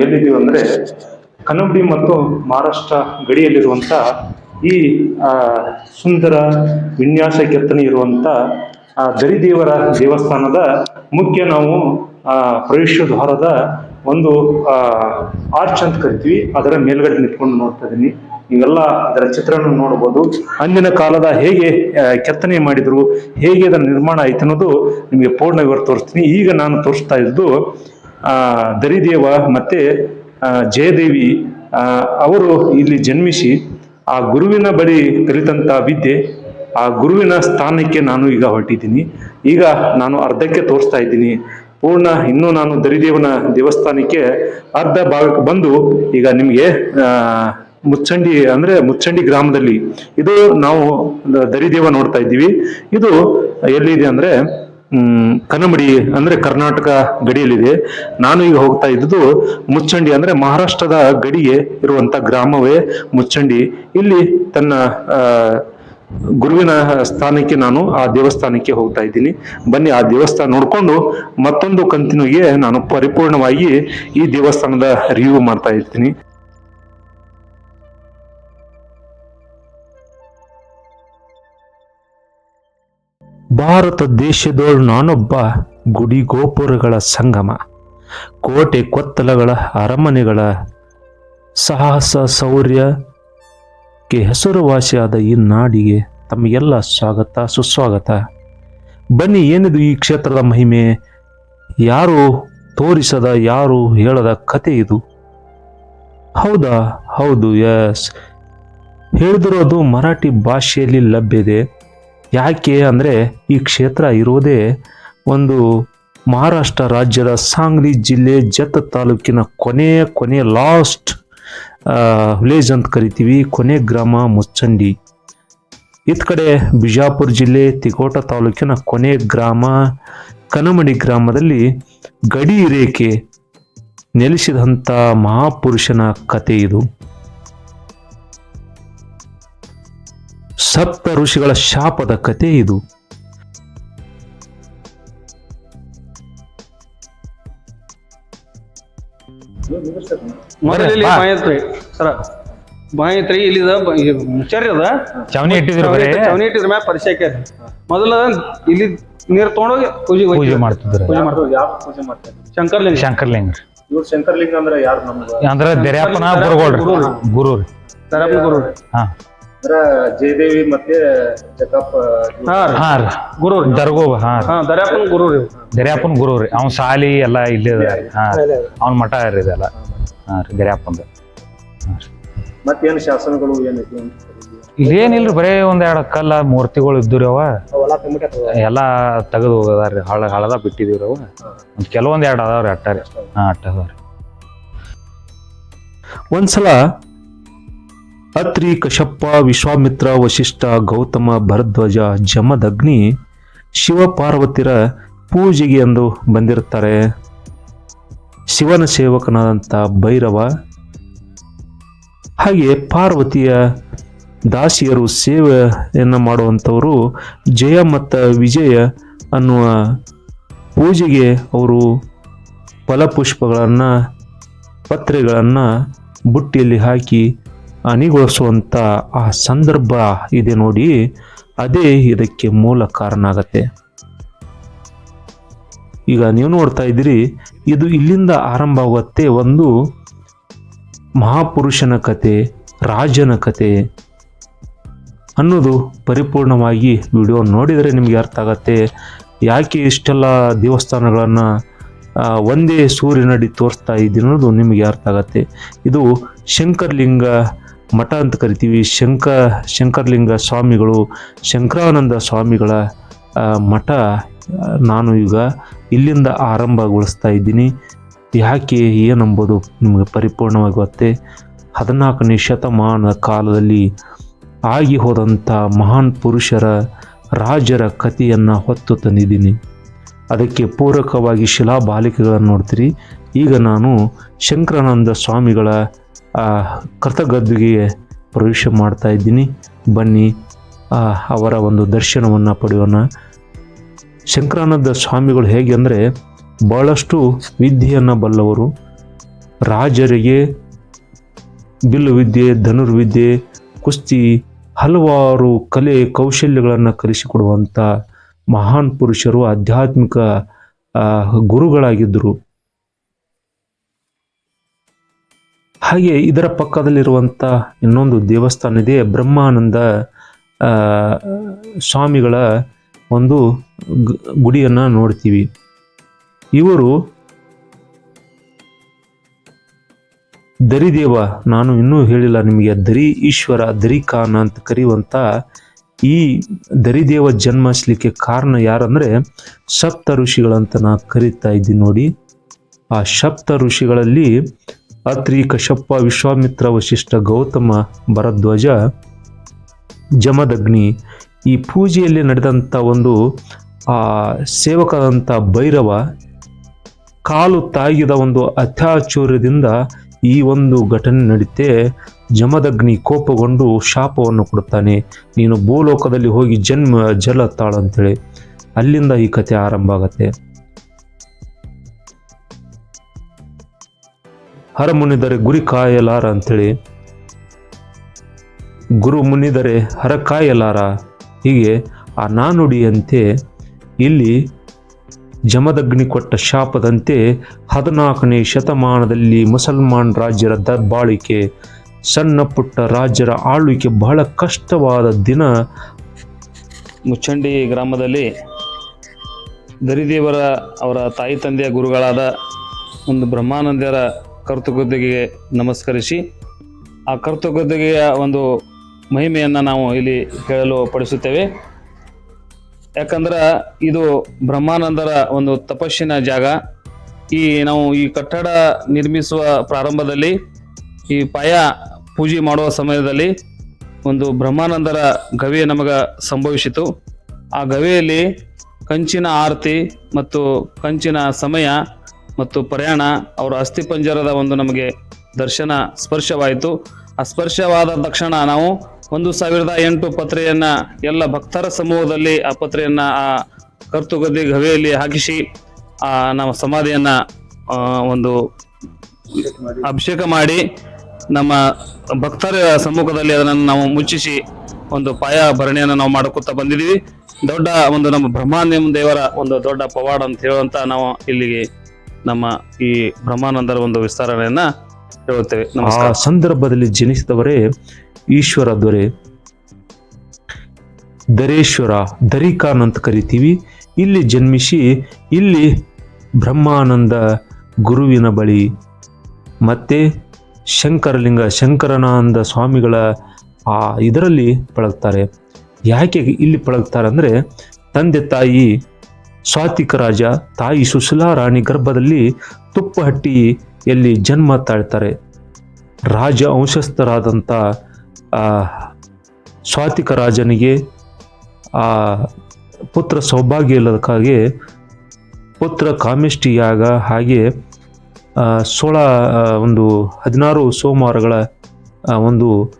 ಎಲ್ಲಿದ್ದೀವಿ ಅಂದ್ರೆ ಕನ್ನಡಿ ಮತ್ತು ಮಹಾರಾಷ್ಟ್ರ ಗಡಿಯಲ್ಲಿರುವಂತ ಈ ಸುಂದರ ವಿನ್ಯಾಸ ಕೆತ್ತನೆ ಇರುವಂತ ಆ, ದರಿದೇವರ ದೇವಸ್ಥಾನದ ಮುಖ್ಯ ನಾವು ಪ್ರವೇಶ ದ್ವಾರದ ಒಂದು ಆರ್ಚ್ ಅಂತ ಕರಿತೀವಿ. ಅದರ ಮೇಲ್ಗಡೆ ನಿಂತ್ಕೊಂಡು ನೋಡ್ತಾ ಇದೀನಿ ನೀವೆಲ್ಲ ಅದರ ಚಿತ್ರಣ ನೋಡಬಹುದು ಅಂದಿನ ಕಾಲದ ಹೇಗೆ ಕೆತ್ತನೆ ಮಾಡಿದ್ರು ಹೇಗೆ ಅದರ ನಿರ್ಮಾಣ ಆಯ್ತು ಅನ್ನೋದು ನಿಮಗೆ ಪೂರ್ಣ ವಿವರ ತೋರಿಸ್ತೀನಿ. ಈಗ ನಾನು ತೋರಿಸ್ತಾ ಇದ್ದು ದರಿದೇವ ಮತ್ತೆ ಜಯದೇವಿ ಅವರು ಇಲ್ಲಿ ಜನ್ಮಿಸಿ ಆ ಗುರುವಿನ ಬಳಿ ಕಲಿತಂತ ವಿದ್ಯೆ, ಆ ಗುರುವಿನ ಸ್ಥಾನಕ್ಕೆ ನಾನು ಈಗ ಹೊರಟಿದ್ದೀನಿ. ಈಗ ನಾನು ಅರ್ಧಕ್ಕೆ ತೋರಿಸ್ತಾ ಇದ್ದೀನಿ. ಪೂರ್ಣ ಇನ್ನೂ ನಾನು ದರಿದೇವನ ದೇವಸ್ಥಾನಕ್ಕೆ ಅರ್ಧ ಭಾಗಕ್ಕೆ ಬಂದು ಈಗ ನಿಮಗೆ ಮುಚ್ಚಂಡಿ ಅಂದ್ರೆ ಮುಚ್ಚಂಡಿ ಗ್ರಾಮದಲ್ಲಿ ಇದು ನಾವು ದರಿದೇವ ನೋಡ್ತಾ ಇದ್ದೀವಿ. ಇದು ಎಲ್ಲಿದೆ ಅಂದ್ರೆ ಹ್ಮ್ ಕನ್ನಂಬಡಿ ಅಂದ್ರೆ ಕರ್ನಾಟಕ ಗಡಿಯಲ್ಲಿದೆ. ನಾನು ಈಗ ಹೋಗ್ತಾ ಇದ್ದುದು ಮುಚ್ಚಂಡಿ ಅಂದ್ರೆ ಮಹಾರಾಷ್ಟ್ರದ ಗಡಿಗೆ ಇರುವಂತ ಗ್ರಾಮವೇ ಮುಚ್ಚಂಡಿ. ಇಲ್ಲಿ ತನ್ನ ಗುರುವಿನ ಸ್ಥಾನಕ್ಕೆ ನಾನು ಆ ದೇವಸ್ಥಾನಕ್ಕೆ ಹೋಗ್ತಾ ಇದ್ದೀನಿ. ಬನ್ನಿ ಆ ದೇವಸ್ಥಾನ ನೋಡ್ಕೊಂಡು ಮತ್ತೊಂದು ಕಂತಿನಿಗೆ ನಾನು ಪರಿಪೂರ್ಣವಾಗಿ ಈ ದೇವಸ್ಥಾನದ ರಿವ್ಯೂ ಮಾಡ್ತಾ ಇರ್ತೀನಿ. ಭಾರತ ದೇಶದೋಳು ನಾನೊಬ್ಬ ಗುಡಿ ಗೋಪುರಗಳ ಸಂಗಮ. ಕೋಟೆ ಕೊತ್ತಲಗಳ ಅರಮನೆಗಳ ಸಾಹಸ ಶೌರ್ಯಕ್ಕೆ ಹೆಸರುವಾಸಿಯಾದ ಈ ನಾಡಿಗೆ ತಮಗೆಲ್ಲ ಸ್ವಾಗತ, ಸುಸ್ವಾಗತ. ಬನ್ನಿ, ಏನಿದು ಈ ಕ್ಷೇತ್ರದ ಮಹಿಮೆ? ಯಾರು ತೋರಿಸದ, ಯಾರು ಹೇಳದ ಕತೆ ಇದು? ಹೌದಾ? ಹೌದು ಎಸ್ ಹೇಳಿದಿರೋದು ಮರಾಠಿ ಭಾಷೆಯಲ್ಲಿ ಲಭ್ಯದೆ ಯಾಕೆ ಅಂದರೆ ಈ ಕ್ಷೇತ್ರ ಇರೋದೇ ಒಂದು ಮಹಾರಾಷ್ಟ್ರ ರಾಜ್ಯದ ಸಾಂಗ್ಲಿ ಜಿಲ್ಲೆ ಜತ್ ತಾಲೂಕಿನ ಕೊನೆಯ ಕೊನೆಯ ಲಾಸ್ಟ್ ವಿಲೇಜ್ ಅಂತ ಕರಿತೀವಿ, ಕೊನೆ ಗ್ರಾಮ ಮುಚ್ಚಂಡಿ. ಇತ್ ಕಡೆ ಬಿಜಾಪುರ ಜಿಲ್ಲೆ, ತಿಕೋಟ ತಾಲೂಕಿನ ಕೊನೆ ಗ್ರಾಮ ಕನಮಡಿ ಗ್ರಾಮದಲ್ಲಿ ಗಡಿ ರೇಖೆ ನೆಲೆಸಿದಂಥ ಮಹಾಪುರುಷನ ಕತೆ ಇದು. ಸಪ್ತ ಋಷಿಗಳ ಶಾಪದ ಕತೆ ಇದು. ಮೊದಲು ಇಲ್ಲಿ ಬಾಯಿ ಸರ ಬಾಯಿ ಇಲ್ಲಿದ ಮುಚ್ಚರಿ ಅದ? ಚವನಿ ಇಟ್ಟಿದ್ರು ಬರೀ. ಚವನಿ ಇಟ್ಟಿದ್ರ ಮ್ಯಾಲ ಪರಿಚಯ ಮೊದಲ ಇಲ್ಲಿ ನೀರ್ ತಗೊಂಡೋಗಿ ಪೂಜೆ ಪೂಜೆ ಮಾಡ್ತಿದ್ರು. ಪೂಜೆ ಮಾಡ್ತಾರೆ ಯಾವ ಪೂಜೆ ಮಾಡ್ತಾರೆ? ಶಂಕರ್ಲಿಂಗ. ಶಂಕರ್ಲಿಂಗ. ಇವ್ರು ಶಂಕರ್ಲಿಂಗ ಅಂದ್ರೆ ಯಾರು ನಮ್ಗೆ ಅಂದ್ರೆ ದರ್ಯಾಪನ ಗುರುಗಳ್ರಿ. ಗುರು ರೀ ದರಪ್ಪ ಗುರು ಹಾ. ಜಯದೇವಿ ಮತ್ತೆ ಜಗಪ್ಪ ಹಾ ರೀ. ಹಾ ರೀ. ಗುರು ರೀ. ದರ್ಗೋ ಹಾ ರೀ. ಹಾ ದರ್ಯಾಪನ ಗುರು ರೀ ದರ್ಯಾಪನ್ ಗುರು ರೀ. ಅವ್ನ ಸಾಲಿ ಎಲ್ಲ ಇಲ್ಲೇ ಅದ ರೀ. ಹಾ ಅವ್ನ ಮಠ ರೀ ಇದೆಲ್ಲ. ಹಾ ರೀ ದರ್ಯಾಪಂದ ಮತ್ತೇನು ಶಾಸನಗಳು ಏನೈತಿ ಇಲ್ಲೇನಿಲ್ರಿ ಬರೇ ಒಂದೆರಡು ಎರಡು ಕಲ್ಲ ಮೂರ್ತಿಗಳು ಇದ್ದು ಅವ. ಎಲ್ಲಾ ತೆಗೆದು ಹೋಗದಾರ್ರಿ ಹಳ ಹಳದ ಬಿಟ್ಟಿದೀವ್ರಿ ಅವ. ಒಂದ್ ಕೆಲವೊಂದ್ ಎರಡು ಅದಾವ್ರಿ ಅಟ್ಟ ರೀ. ಹಾ ಅಟ್ಟ ಅದಾವ್ರಿ. ಒಂದ್ಸಲ ಅತ್ರಿ ಕಶಪ್ಪ, ವಿಶ್ವಾಮಿತ್ರ ವಶಿಷ್ಠ ಗೌತಮ, ಭರದ್ವಜ, ಜಮದಗ್ನಿ ಶಿವ ಪಾರ್ವತಿರ ಪೂಜೆಗೆ ಎಂದು ಬಂದಿರುತ್ತಾರೆ. ಶಿವನ ಸೇವಕನಾದಂಥ ಭೈರವ ಹಾಗೆ ಪಾರ್ವತಿಯ ದಾಸಿಯರು ಸೇವೆಯನ್ನು ಮಾಡುವಂಥವರು ಜಯ ಮತ್ತು ವಿಜಯ ಅನ್ನುವ ಪೂಜೆಗೆ ಅವರು ಫಲಪುಷ್ಪಗಳನ್ನು, ಪತ್ರೆಗಳನ್ನು ಬುಟ್ಟಿಯಲ್ಲಿ ಹಾಕಿ ಅಣಿಗೊಳಿಸುವಂಥ ಆ ಸಂದರ್ಭ ಇದೆ ನೋಡಿ. ಅದೇ ಇದಕ್ಕೆ ಮೂಲ ಕಾರಣ ಆಗತ್ತೆ. ಈಗ ನೀವು ನೋಡ್ತಾ ಇದ್ದೀರಿ, ಇದು ಇಲ್ಲಿಂದ ಆರಂಭ ಆಗುತ್ತೆ ಒಂದು ಮಹಾಪುರುಷನ ಕತೆ, ರಾಜನ ಕತೆ ಅನ್ನೋದು ಪರಿಪೂರ್ಣವಾಗಿ ವಿಡಿಯೋ ನೋಡಿದರೆ ನಿಮಗೆ ಅರ್ಥ ಆಗತ್ತೆ. ಯಾಕೆ ಇಷ್ಟೆಲ್ಲ ದೇವಸ್ಥಾನಗಳನ್ನು ಒಂದೇ ಸೂರ್ಯನಡಿ ತೋರಿಸ್ತಾ ಇದ್ದೀನೋದು ನಿಮಗೆ ಅರ್ಥ ಆಗತ್ತೆ. ಇದು ಶಂಕರ್ಲಿಂಗ ಮಠ ಅಂತ ಕರಿತೀವಿ. ಶಂಕ, ಶಂಕರಲಿಂಗ ಸ್ವಾಮಿಗಳು, ಶಂಕರಾನಂದ ಸ್ವಾಮಿಗಳ ಮಠ, ನಾನು ಈಗ ಇಲ್ಲಿಂದ ಆರಂಭಗೊಳಿಸ್ತಾ ಇದ್ದೀನಿ. ಯಾಕೆ ಏನಂಬೋದು ನಿಮಗೆ ಪರಿಪೂರ್ಣವಾಗಿ ಗೊತ್ತೇ? ಹದಿನಾಲ್ಕನೇ ಶತಮಾನದ ಕಾಲದಲ್ಲಿ ಆಗಿ ಹೋದಂಥ ಮಹಾನ್ ಪುರುಷರ, ರಾಜರ ಕಥೆಯನ್ನು ಹೊತ್ತು ತಂದಿದ್ದೀನಿ. ಅದಕ್ಕೆ ಪೂರಕವಾಗಿ ಶಿಲಾಬಾಲಿಕೆಗಳನ್ನು ನೋಡ್ತೀರಿ. ಈಗ ನಾನು ಶಂಕರಾನಂದ ಸ್ವಾಮಿಗಳ ಆ, ಕರ್ತಗದ್ದುಗೆ ಪ್ರವೇಶ ಮಾಡ್ತಾ ಇದ್ದೀನಿ. ಬನ್ನಿ ಅವರ ಒಂದು ದರ್ಶನವನ್ನು ಪಡೆಯೋಣ. ಶಂಕರಾನಂದ ಸ್ವಾಮಿಗಳು ಹೇಗೆ ಅಂದರೆ ಭಾಳಷ್ಟು ವಿದ್ಯೆಯನ್ನು ಬಲ್ಲವರು. ರಾಜರಿಗೆ ಬಿಲ್ಲು ವಿದ್ಯೆ ಧನುರ್ವಿದ್ಯೆ ಕುಸ್ತಿ ಹಲವಾರು ಕಲೆ ಕೌಶಲ್ಯಗಳನ್ನು ಕಲಿಸಿಕೊಡುವಂಥ ಮಹಾನ್ ಪುರುಷರು ಆಧ್ಯಾತ್ಮಿಕ ಗುರುಗಳಾಗಿದ್ದರು. ಹಾಗೆ ಇದರ ಪಕ್ಕದಲ್ಲಿರುವಂಥ ಇನ್ನೊಂದು ದೇವಸ್ಥಾನ ಇದೆ, ಬ್ರಹ್ಮಾನಂದ ಸ್ವಾಮಿಗಳ ಒಂದು ಗುಡಿಯನ್ನು ನೋಡ್ತೀವಿ. ಇವರು ದರಿದೇವ, ನಾನು ಇನ್ನೂ ಹೇಳಿಲ್ಲ ನಿಮಗೆ, ದರಿ ಈಶ್ವರ ದರಿಕಾನ ಅಂತ ಕರೆಯುವಂಥ ಈ ದರಿದೇವ ಜನ್ಮಿಸ್ಲಿಕ್ಕೆ ಕಾರಣ ಯಾರಂದರೆ ಸಪ್ತ ಋಷಿಗಳಂತ ನಾ ಕರೀತಾ ಇದ್ದೀನಿ ನೋಡಿ. ಆ ಸಪ್ತ ಋಷಿಗಳಲ್ಲಿ ಅತ್ರಿ ಕಶಪ್ಪ ವಿಶ್ವಾಮಿತ್ರ ವಶಿಷ್ಠ ಗೌತಮ ಭರದ್ವಾಜ, ಜಮದಗ್ನಿ ಈ ಪೂಜೆಯಲ್ಲಿ ನಡೆದಂಥ ಒಂದು, ಆ ಸೇವಕದಂಥ ಭೈರವ ಕಾಲು ತಾಗಿದ ಒಂದು ಅತ್ಯಾಚುರ್ಯದಿಂದ ಈ ಒಂದು ಘಟನೆ ನಡೀತೆ. ಜಮದಗ್ನಿ ಕೋಪಗೊಂಡು ಶಾಪವನ್ನು ಕೊಡುತ್ತಾನೆ. ನೀನು ಭೂಲೋಕದಲ್ಲಿ ಹೋಗಿ ಜನ್ಮ, ಜಲ ತಾಳು ಅಂತೇಳಿ. ಅಲ್ಲಿಂದ ಈ ಕಥೆ ಆರಂಭ ಆಗತ್ತೆ. ಹರ ಮುನಿದರೆ ಗುರಿ ಕಾಯಲಾರ ಅಂತೇಳಿ. ಗುರು ಮುನಿದರೆ ಹರ ಕಾಯಲಾರ. ಹೀಗೆ ಆ ನಾನುಡಿಯಂತೆ ಇಲ್ಲಿ ಜಮದಗ್ನಿ ಕೊಟ್ಟ ಶಾಪದಂತೆ ಹದಿನಾಲ್ಕನೇ ಶತಮಾನದಲ್ಲಿ ಮುಸಲ್ಮಾನ್ ರಾಜ್ಯರ ದಬ್ಬಾಳಿಕೆ ಸಣ್ಣ ಪುಟ್ಟ ರಾಜ್ಯರ ಆಳ್ವಿಕೆ ಬಹಳ ಕಷ್ಟವಾದ ದಿನ. ಮುಚ್ಚಂಡಿ ಗ್ರಾಮದಲ್ಲಿ ದರಿದೇವರ ಅವರ ತಾಯಿ ತಂದೆಯ ಗುರುಗಳಾದ ಒಂದು ಬ್ರಹ್ಮಾನಂದರ ಕರ್ತೃಗದ್ದಿಗೆ ನಮಸ್ಕರಿಸಿ, ಆ ಕರ್ತೃಗದ್ದಿಗೆಯ ಒಂದು ಮಹಿಮೆಯನ್ನು ನಾವು ಇಲ್ಲಿ ಹೇಳಲು ಪಡಿಸುತ್ತೇವೆ. ಯಾಕಂದ್ರೆ ಇದು ಬ್ರಹ್ಮಾನಂದರ ಒಂದು ತಪಸ್ಸಿನ ಜಾಗ. ಈ ನಾವು ಈ ಕಟ್ಟಡ ನಿರ್ಮಿಸುವ ಪ್ರಾರಂಭದಲ್ಲಿ, ಈ ಪಾಯ ಪೂಜೆ ಮಾಡುವ ಸಮಯದಲ್ಲಿ ಒಂದು ಬ್ರಹ್ಮಾನಂದರ ಗವಿ ನಮಗೆ ಸಂಭವಿಸಿತು. ಆ ಗವಿಯಲ್ಲಿ ಕಂಚಿನ ಆರತಿ ಮತ್ತು ಕಂಚಿನ ಸಮಯ ಮತ್ತು ಪ್ರಯಾಣ ಅವರ ಅಸ್ಥಿಪಂಜರದ ಒಂದು ನಮಗೆ ದರ್ಶನ ಸ್ಪರ್ಶವಾಯಿತು. ಆ ಸ್ಪರ್ಶವಾದ ತಕ್ಷಣ ನಾವು ಒಂದು ಸಾವಿರದ ಎಂಟು ಪತ್ರೆಯನ್ನ ಎಲ್ಲ ಭಕ್ತರ ಸಮೂಹದಲ್ಲಿ ಆ ಪತ್ರೆಯನ್ನ ಆ ಕರ್ತುಗದ್ದಿ ಗವಿಯಲ್ಲಿ ಹಾಕಿಸಿ, ಆ ನಮ್ಮ ಸಮಾಧಿಯನ್ನ ಒಂದು ಅಭಿಷೇಕ ಮಾಡಿ ನಮ್ಮ ಭಕ್ತರ ಸಮ್ಮುಖದಲ್ಲಿ ಅದನ್ನು ನಾವು ಮುಚ್ಚಿಸಿ ಒಂದು ಪಾಯ ಭರಣಿಯನ್ನು ನಾವು ಮಾಡ್ಕೊತಾ ಬಂದಿದ್ದೀವಿ. ದೊಡ್ಡ ಒಂದು ನಮ್ಮ ಬ್ರಹ್ಮಾಂಡ ದೇವರ ಒಂದು ದೊಡ್ಡ ಪವಾಡ ಅಂತ ಹೇಳುವಂತ ನಾವು ಇಲ್ಲಿಗೆ ನಮ್ಮ ಈ ಬ್ರಹ್ಮಾನಂದರ ಒಂದು ವಿಸ್ತರಣೆಯನ್ನ ಹೇಳುತ್ತೇವೆ. ಆ ಸಂದರ್ಭದಲ್ಲಿ ಜನಿಸಿದವರೇ ಈಶ್ವರ ದೊರೆ. ದರೇಶ್ವರ ದರಿಕಾನ್ ಅಂತ ಕರಿತೀವಿ. ಇಲ್ಲಿ ಜನ್ಮಿಸಿ ಇಲ್ಲಿ ಬ್ರಹ್ಮಾನಂದ ಗುರುವಿನ ಬಳಿ ಮತ್ತೆ ಶಂಕರಲಿಂಗ ಶಂಕರನಾನಂದ ಸ್ವಾಮಿಗಳ ಆ ಇದರಲ್ಲಿ ಪಳಗ್ತಾರೆ. ಯಾಕೆ ಇಲ್ಲಿ ಪಳಗ್ತಾರೆ ಅಂದರೆ ತಂದೆ ತಾಯಿ ಸ್ವಾತಿಕ ರಾಜ ತಾಯಿ ಸುಶೀಲಾ ರಾಣಿ ಗರ್ಭದಲ್ಲಿ ತುಪ್ಪಹಟ್ಟಿಯಲ್ಲಿ ಜನ್ಮ ತಾಳ್ತಾರೆ. ರಾಜ ವಂಶಸ್ಥರಾದಂಥ ಸ್ವಾತಿಕ ರಾಜನಿಗೆ, ಆ, ಪುತ್ರ ಸೌಭಾಗ್ಯ ಇಲ್ಲದಕ್ಕಾಗಿ ಪುತ್ರ ಕಾಮಿಷ್ಟಿಯಾಗ ಹಾಗೆ ಸೋಳ ಒಂದು ಹದಿನಾರು ಸೋಮವಾರಗಳ ಒಂದು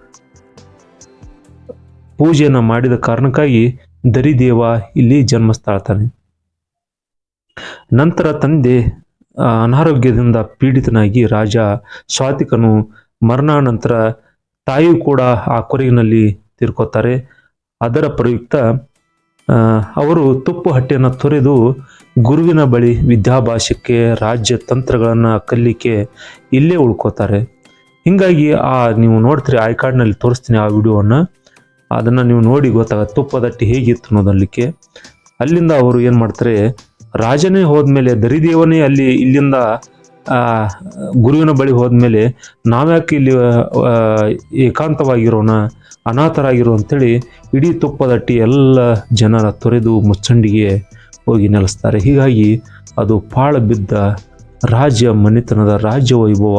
ಪೂಜೆಯನ್ನು ಮಾಡಿದ ಕಾರಣಕ್ಕಾಗಿ ದರಿದೇವ ಇಲ್ಲಿ ಜನ್ಮಸ್ತಾಳ್ತಾನೆ ನಂತರ ತಂದೆ ಅನಾರೋಗ್ಯದಿಂದ ಪೀಡಿತನಾಗಿ ರಾಜ ಸ್ವಾತಿಕನು ಮರಣಾನಂತರ ತಾಯಿ ಕೂಡ ಆ ಕೊರಗಿನಲ್ಲಿ ತೀರ್ಕೋತಾರೆ ಅದರ ಪ್ರಯುಕ್ತ ಅವರು ತುಪ್ಪು ಹಟ್ಟೆಯನ್ನು ತೊರೆದು ಗುರುವಿನ ಬಳಿ ವಿದ್ಯಾಭಾಷಕ್ಕೆ ರಾಜ್ಯ ತಂತ್ರಗಳನ್ನು ಕಲಿಕೆ ಇಲ್ಲೇ ಉಳ್ಕೋತಾರೆ ಹಿಂಗಾಗಿ ಆ, ನೀವು ನೋಡ್ತೀರಿ ಐ ಕಾರ್ಡ್ನಲ್ಲಿ ತೋರಿಸ್ತೀನಿ ಆ ವಿಡಿಯೋವನ್ನು. ಅದನ್ನು ನೀವು ನೋಡಿ ಗೊತ್ತಾಗ ತುಪ್ಪದಟ್ಟಿ ಹೇಗಿತ್ತು ಅನ್ನೋದಲ್ಲಿಕ್ಕೆ. ಅಲ್ಲಿಂದ ಅವರು ಏನು ಮಾಡ್ತಾರೆ ರಾಜನೇ ಹೋದ್ಮೇಲೆ, ದರಿದೇವನೇ ಅಲ್ಲಿ ಇಲ್ಲಿಂದ ಗುರುವಿನ ಬಳಿ ಹೋದ್ಮೇಲೆ ನಾವ್ಯಾಕೆ ಇಲ್ಲಿ ಏಕಾಂತವಾಗಿರೋಣ, ಅನಾಥರಾಗಿರೋ ಅಂಥೇಳಿ ಇಡೀ ತುಪ್ಪದಟ್ಟಿ ಎಲ್ಲ ಜನರ ತೊರೆದು ಮುಚ್ಚಂಡಿಗೆ ಹೋಗಿ ನೆಲೆಸ್ತಾರೆ. ಹೀಗಾಗಿ ಅದು ಪಾಳ ಬಿದ್ದ ರಾಜ್ಯ, ಮನೆತನದ ರಾಜ್ಯ ವೈಭವ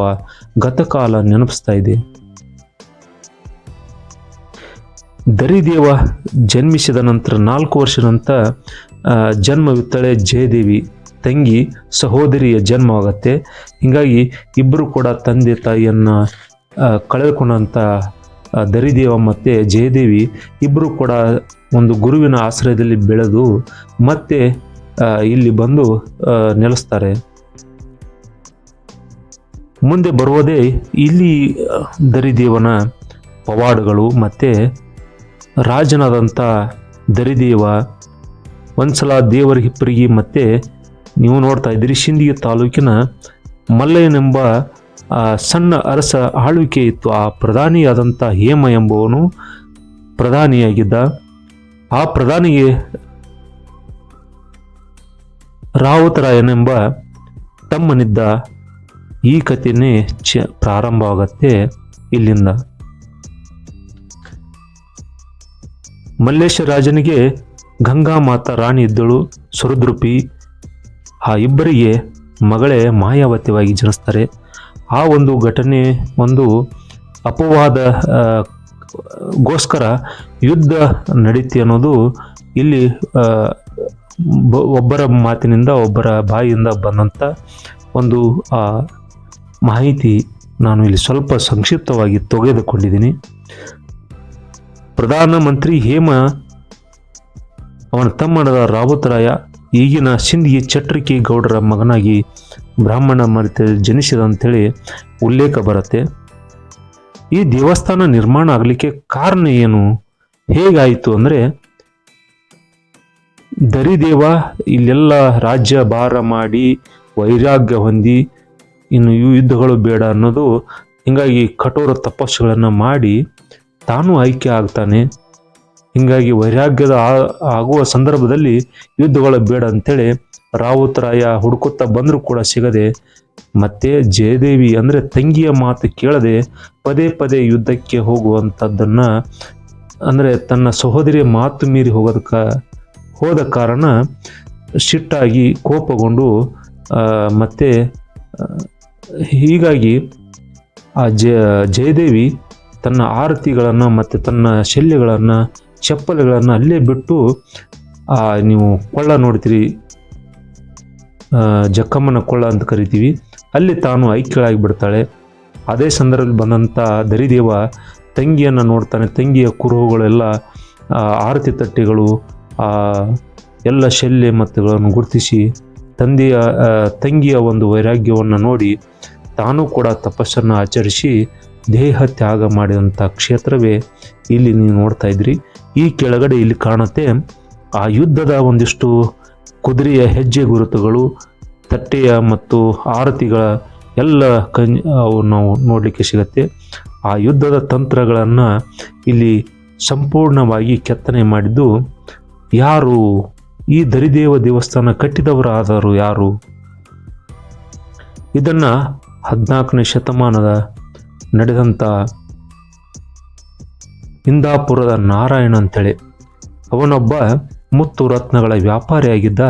ಗತಕಾಲ ನೆನಪಿಸ್ತಾ ಇದೆ. ದರಿದೇವ ಜನ್ಮಿಸಿದ ನಂತರ ನಾಲ್ಕು ವರ್ಷ ನಂತರ ಜನ್ಮವಿತ್ತಳೆ ಜಯದೇವಿ, ತಂಗಿ ಸಹೋದರಿಯ ಜನ್ಮವಾಗತ್ತೆ. ಹೀಗಾಗಿ ಇಬ್ಬರು ಕೂಡ ತಂದೆ ತಾಯಿಯನ್ನು ಕಳೆದುಕೊಂಡಂಥ ದರಿದೇವ ಮತ್ತು ಜಯದೇವಿ ಇಬ್ಬರು ಕೂಡ ಒಂದು ಗುರುವಿನ ಆಶ್ರಯದಲ್ಲಿ ಬೆಳೆದು ಮತ್ತೆ ಇಲ್ಲಿ ಬಂದು ನೆಲೆಸ್ತಾರೆ. ಮುಂದೆ ಬರುವುದೇ ಇಲ್ಲಿ ದರಿದೇವನ ಪವಾಡಗಳು ಮತ್ತು ರಾಜನಾದಂಥ ದರಿದೇವ ಒಂದ್ಸಲ ದೇವರ ಹಿಪ್ಪರಿಗೆ ಮತ್ತೆ ನೀವು ನೋಡ್ತಾ ಇದ್ದೀರಿ ಶಿಂದಿಗೆ ತಾಲೂಕಿನ ಮಲ್ಲಯ್ಯನೆಂಬ ಸಣ್ಣ ಅರಸ ಆಳ್ವಿಕೆ ಇತ್ತು. ಆ ಪ್ರಧಾನಿಯಾದಂಥ ಹೇಮ ಎಂಬುವನು ಪ್ರಧಾನಿಯಾಗಿದ್ದ. ಆ ಪ್ರಧಾನಿಗೆ ರಾವತರಾಯನೆಂಬ ತಮ್ಮನಿದ್ದ ಈ ಕಥೆನೇ ಚ ಪ್ರಾರಂಭವಾಗತ್ತೆ ಇಲ್ಲಿಂದ. ಮಲ್ಲೇಶ ರಾಜನಿಗೆ ಗಂಗಾ ಮಾತ ರಾಣಿ ಇದ್ದಳು ಸುರದ್ರೂಪಿ ಆ ಇಬ್ಬರಿಗೆ ಮಗಳೇ ಮಾಯಾವತಿಯಾಗಿ ಜನಿಸ್ತಾರೆ. ಆ ಒಂದು ಘಟನೆ, ಒಂದು ಅಪವಾದ ಗೋಸ್ಕರ ಯುದ್ಧ ನಡೀತಿ ಅನ್ನೋದು ಇಲ್ಲಿ ಒಬ್ಬರ ಮಾತಿನಿಂದ ಒಬ್ಬರ ಬಾಯಿಯಿಂದ ಬಂದಂಥ ಒಂದು ಮಾಹಿತಿ ನಾನು ಇಲ್ಲಿ ಸ್ವಲ್ಪ ಸಂಕ್ಷಿಪ್ತವಾಗಿ ತೆಗೆದುಕೊಂಡಿದ್ದೀನಿ. ಪ್ರಧಾನಮಂತ್ರಿ ಹೇಮ ಅವನ ತಮ್ಮನದ ರಾವುತರಾಯ ಈಗಿನ ಸಿಂಧಿಗೆ ಚಟ್ರಿಕೆ ಗೌಡರ ಮಗನಾಗಿ ಬ್ರಾಹ್ಮಣ ಮರಿತ ಜನಿಸಿದ ಅಂತೇಳಿ ಉಲ್ಲೇಖ ಬರುತ್ತೆ. ಈ ದೇವಸ್ಥಾನ ನಿರ್ಮಾಣ ಆಗಲಿಕ್ಕೆ ಕಾರಣ ಏನು? ಹೇಗಾಯಿತು ಅಂದರೆ ದರಿದೇವ ಇಲ್ಲೆಲ್ಲ ರಾಜ್ಯ ಭಾರ ಮಾಡಿ ವೈರಾಗ್ಯ ಹೊಂದಿ ಇನ್ನು ಯುದ್ಧಗಳು ಬೇಡ ಅನ್ನೋದು ಹಿಂಗಾಗಿ ಕಠೋರ ತಪಸ್ಸುಗಳನ್ನು ಮಾಡಿ ತಾನು ಆಯ್ಕೆ ಆಗ್ತಾನೆ. ಹಿಂಗಾಗಿ ವೈರಾಗ್ಯದ ಆಗುವ ಸಂದರ್ಭದಲ್ಲಿ ಯುದ್ಧಗಳು ಬೇಡ ಅಂತೇಳಿ ರಾವುತರಾಯ ಹುಡುಕುತ್ತಾ ಬಂದರೂ ಕೂಡ ಸಿಗದೆ ಮತ್ತೆ ಜಯದೇವಿ ಅಂದರೆ ತಂಗಿಯ ಮಾತು ಕೇಳದೆ ಪದೇ ಪದೇ ಯುದ್ಧಕ್ಕೆ ಹೋಗುವಂಥದ್ದನ್ನು ಅಂದರೆ ತನ್ನ ಸಹೋದರಿಯ ಮಾತು ಮೀರಿ ಹೋಗೋದಕ್ಕ ಹೋದ ಕಾರಣ ಸಿಟ್ಟಾಗಿ ಕೋಪಗೊಂಡು ಮತ್ತೆ ಹೀಗಾಗಿ ಆ ಜಯದೇವಿ ತನ್ನ ಆರತಿಗಳನ್ನು ಮತ್ತು ತನ್ನ ಶಲ್ಯಗಳನ್ನು ಚಪ್ಪಲಿಗಳನ್ನು ಅಲ್ಲೇ ಬಿಟ್ಟು ನೀವು ಕೊಳ್ಳ ನೋಡ್ತೀರಿ. ಜಕ್ಕಮ್ಮನ ಕೊಳ್ಳ ಅಂತ ಕರಿತೀವಿ. ಅಲ್ಲಿ ತಾನು ಐಕ್ಯಳಾಗಿ ಬಿಡ್ತಾಳೆ ಅದೇ ಸಂದರ್ಭದಲ್ಲಿ ಬಂದಂಥ ದರಿದೇವ ತಂಗಿಯನ್ನು ನೋಡ್ತಾನೆ. ತಂಗಿಯ ಕುರುಹುಗಳೆಲ್ಲ ಆರತಿ ತಟ್ಟೆಗಳು ಎಲ್ಲ ಶಲ್ಯ ಮತ್ತುಗಳನ್ನು ಗುರುತಿಸಿ ತಂದೆಯ ತಂಗಿಯ ಒಂದು ವೈರಾಗ್ಯವನ್ನು ನೋಡಿ ತಾನೂ ಕೂಡ ತಪಸ್ಸನ್ನು ಆಚರಿಸಿ ದೇಹ ತ್ಯಾಗ ಮಾಡಿದಂಥ ಕ್ಷೇತ್ರವೇ ಇಲ್ಲಿ ನೀವು ನೋಡ್ತಾ ಇದ್ರಿ ಈ ಕೆಳಗಡೆ ಇಲ್ಲಿ ಕಾಣುತ್ತೆ, ಆ ಯುದ್ಧದ ಒಂದಿಷ್ಟು ಕುದುರೆಯ ಹೆಜ್ಜೆ ಗುರುತುಗಳು, ತಟ್ಟೆಯ ಮತ್ತು ಆರತಿಗಳ ಎಲ್ಲ ಕಂಜ್, ಅವು ನಾವು ನೋಡಲಿಕ್ಕೆ ಸಿಗತ್ತೆ. ಆ ಯುದ್ಧದ ತಂತ್ರಗಳನ್ನು ಇಲ್ಲಿ ಸಂಪೂರ್ಣವಾಗಿ ಕೆತ್ತನೆ ಮಾಡಿದ್ದು, ಯಾರು ಈ ದರಿದೇವ ದೇವಸ್ಥಾನ ಕಟ್ಟಿದವರಾದರು ಯಾರು? ಇದನ್ನು ಹದಿನಾಲ್ಕನೇ ಶತಮಾನದ ನಡೆದಂಥ ಇಂದಾಪುರದ ನಾರಾಯಣ ಅಂತೇಳಿ. ಅವನೊಬ್ಬ ಮುತ್ತು ರತ್ನಗಳ ವ್ಯಾಪಾರಿಯಾಗಿದ್ದ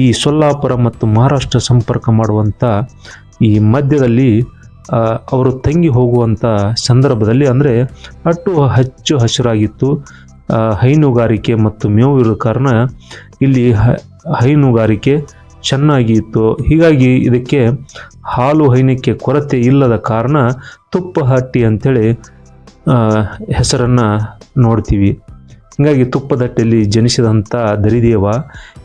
ಈ ಸೊಲ್ಲಾಪುರ ಮತ್ತು ಮಹಾರಾಷ್ಟ್ರ ಸಂಪರ್ಕ ಮಾಡುವಂಥ ಈ ಮಧ್ಯದಲ್ಲಿ ಅವರು ತಂಗಿ ಹೋಗುವಂಥ ಸಂದರ್ಭದಲ್ಲಿ ಅಂದರೆ ಅಟ್ಟು ಹಚ್ಚು ಹಸಿರಾಗಿತ್ತು. ಹೈನುಗಾರಿಕೆ ಮತ್ತು ಮೇವು ಇರೋ ಕಾರಣ ಇಲ್ಲಿ ಹೈನುಗಾರಿಕೆ ಚೆನ್ನಾಗಿ ಇತ್ತು. ಹೀಗಾಗಿ ಇದಕ್ಕೆ ಹಾಲು ಹೈನಕ್ಕೆ ಕೊರತೆ ಇಲ್ಲದ ಕಾರಣ ತುಪ್ಪ ಹಟ್ಟಿ ಅಂಥೇಳಿ ಹೆಸರನ್ನು ನೋಡ್ತೀವಿ. ಹೀಗಾಗಿ ತುಪ್ಪದಟ್ಟೆಯಲ್ಲಿ ಜನಿಸಿದಂಥ ದರಿದೇವ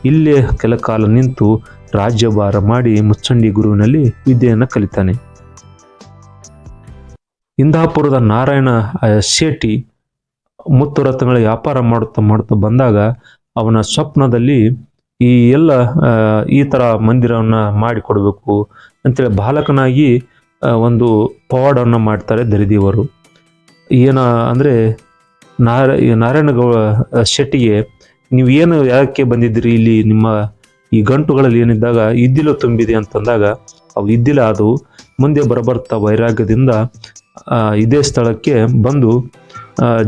ಇಲ್ಲೇ ಕೆಲ ಕಾಲ ನಿಂತು ರಾಜ್ಯಭಾರ ಮಾಡಿ ಮುಚ್ಚಂಡಿ ಗುರುವಿನಲ್ಲಿ ವಿದ್ಯೆಯನ್ನು ಕಲಿತಾನೆ. ಇಂದಾಪುರದ ನಾರಾಯಣ ಶೇಟಿ ಮುತ್ತು ರತ್ನಗಳ ವ್ಯಾಪಾರ ಮಾಡುತ್ತಾ ಮಾಡುತ್ತಾ ಬಂದಾಗ ಅವನ ಸ್ವಪ್ನದಲ್ಲಿ ಈ ಎಲ್ಲ ಈ ಥರ ಮಂದಿರವನ್ನು ಮಾಡಿಕೊಡಬೇಕು ಅಂತೇಳಿ ಬಾಲಕನಾಗಿ ಒಂದು ಪವಾಡವನ್ನು ಮಾಡ್ತಾರೆ ದರಿದೇವರು. ಏನ ಅಂದರೆ ನಾರ ನಾರಾಯಣ ಗೌ ಶೆಟ್ಟಿಗೆ ನೀವು ಏನು ಯಾಕೆ ಬಂದಿದ್ದೀರಿ ಇಲ್ಲಿ ನಿಮ್ಮ ಈ ಗಂಟುಗಳಲ್ಲಿ ಏನಿದ್ದಾಗ ಇದ್ದಿಲು ತುಂಬಿದೆ ಅಂತಂದಾಗ ಅವು ಇದ್ದಿಲ ಅದು ಮುಂದೆ ಬರಬರ್ತಾ ವೈರಾಗ್ಯದಿಂದ ಇದೇ ಸ್ಥಳಕ್ಕೆ ಬಂದು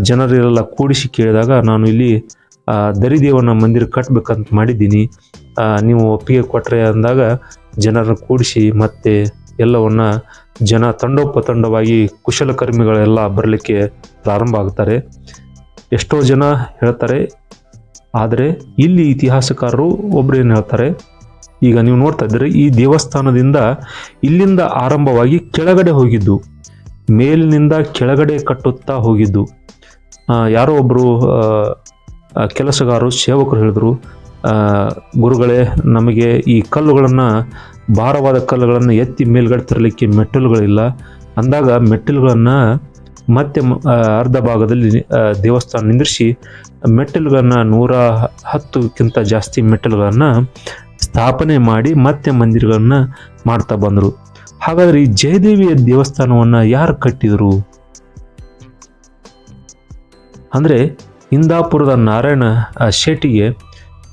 ಜನರೆಲ್ಲ ಕೂಡಿಸಿ ಕೇಳಿದಾಗ ನಾನು ಇಲ್ಲಿ ದರಿದೇವನ ಮಂದಿರ ಕಟ್ಟಬೇಕಂತ ಮಾಡಿದ್ದೀನಿ. ನೀವು ಒಪ್ಪಿಗೆ ಕೊಟ್ಟರೆ ಅಂದಾಗ ಜನರನ್ನು ಕೂಡಿಸಿ ಮತ್ತೆ ಎಲ್ಲವನ್ನ ಜನ ತಂಡೋಪತಂಡವಾಗಿ ಕುಶಲಕರ್ಮಿಗಳೆಲ್ಲ ಬರಲಿಕ್ಕೆ ಪ್ರಾರಂಭ ಆಗ್ತಾರೆ. ಎಷ್ಟೋ ಜನ ಹೇಳ್ತಾರೆ, ಆದರೆ ಇಲ್ಲಿ ಇತಿಹಾಸಕಾರರು ಒಬ್ರು ಏನು ಹೇಳ್ತಾರೆ, ಈಗ ನೀವು ನೋಡ್ತಾ ಇದ್ದೀರಿ, ಈ ದೇವಸ್ಥಾನದಿಂದ ಇಲ್ಲಿಂದ ಆರಂಭವಾಗಿ ಕೆಳಗಡೆ ಹೋಗಿದ್ದು, ಮೇಲಿನಿಂದ ಕೆಳಗಡೆ ಕಟ್ಟುತ್ತಾ ಹೋಗಿದ್ದು. ಯಾರೋ ಒಬ್ಬರು ಕೆಲಸಗಾರರು, ಸೇವಕರು ಹೇಳಿದ್ರು ಗುರುಗಳೇ, ನಮಗೆ ಈ ಕಲ್ಲುಗಳನ್ನು, ಭಾರವಾದ ಕಲ್ಲುಗಳನ್ನು ಎತ್ತಿ ಮೇಲ್ಗಡೆ ತರಲಿಕ್ಕೆ ಮೆಟ್ಟಲುಗಳಿಲ್ಲ. ಅಂದಾಗ ಮೆಟ್ಟಿಲುಗಳನ್ನು ಮತ್ತೆ ಅರ್ಧ ಭಾಗದಲ್ಲಿ ದೇವಸ್ಥಾನ ನಿಂದಿರಿಸಿ, ಮೆಟ್ಟಿಲುಗಳನ್ನು ನೂರ ಹತ್ತುಕ್ಕಿಂತ ಜಾಸ್ತಿ ಮೆಟ್ಟಿಲುಗಳನ್ನು ಸ್ಥಾಪನೆ ಮಾಡಿ ಮತ್ತೆ ಮಂದಿರಗಳನ್ನು ಮಾಡ್ತಾ ಬಂದರು. ಹಾಗಾದರೆ ಈ ಜಯದೇವಿಯ ದೇವಸ್ಥಾನವನ್ನು ಯಾರು ಕಟ್ಟಿದರು? ಅಂದರೆ ಇಂದಾಪುರದ ನಾರಾಯಣ ಶೆಟ್ಟಿಗೆ